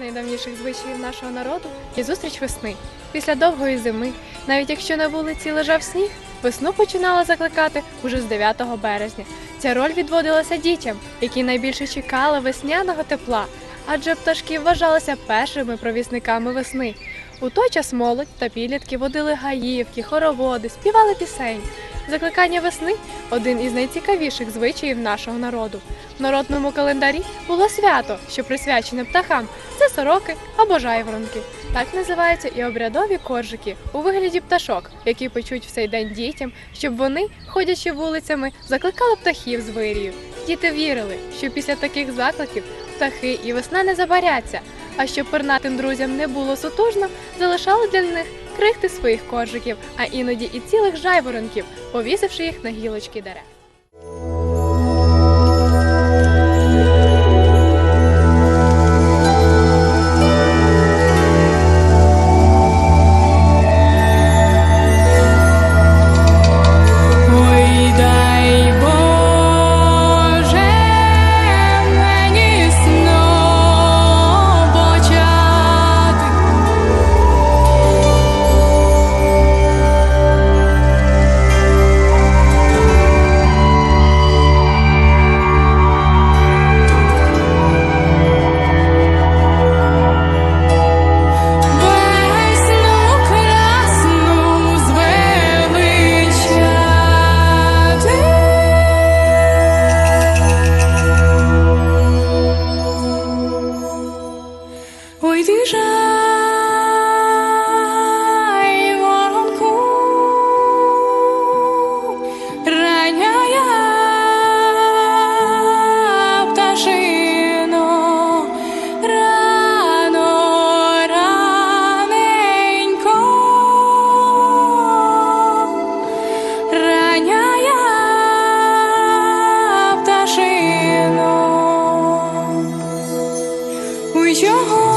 найдавніших звичаїв нашого народу є зустріч весни. Після довгої зими, навіть якщо на вулиці лежав сніг, весну починала закликати уже з 9 березня. Ця роль відводилася дітям, які найбільше чекали весняного тепла, адже пташки вважалися першими провісниками весни. У той час молодь та підлітки водили гаївки, хороводи, співали пісень. Закликання весни один із найцікавіших звичаїв нашого народу. В народному календарі було свято, що присвячене птахам. Це сороки або жайворонки. Так називаються і обрядові коржики у вигляді пташок, які печуть в цей день дітям, щоб вони, ходячи вулицями, закликали птахів з вирію. Діти вірили, що після таких закликів птахи і весна не забаряться. А щоб пернатим друзям не було сутужно, залишали для них крихти своїх коржиків, а іноді і цілих жайворонків, повісивши їх на гілочки дерев. is your home.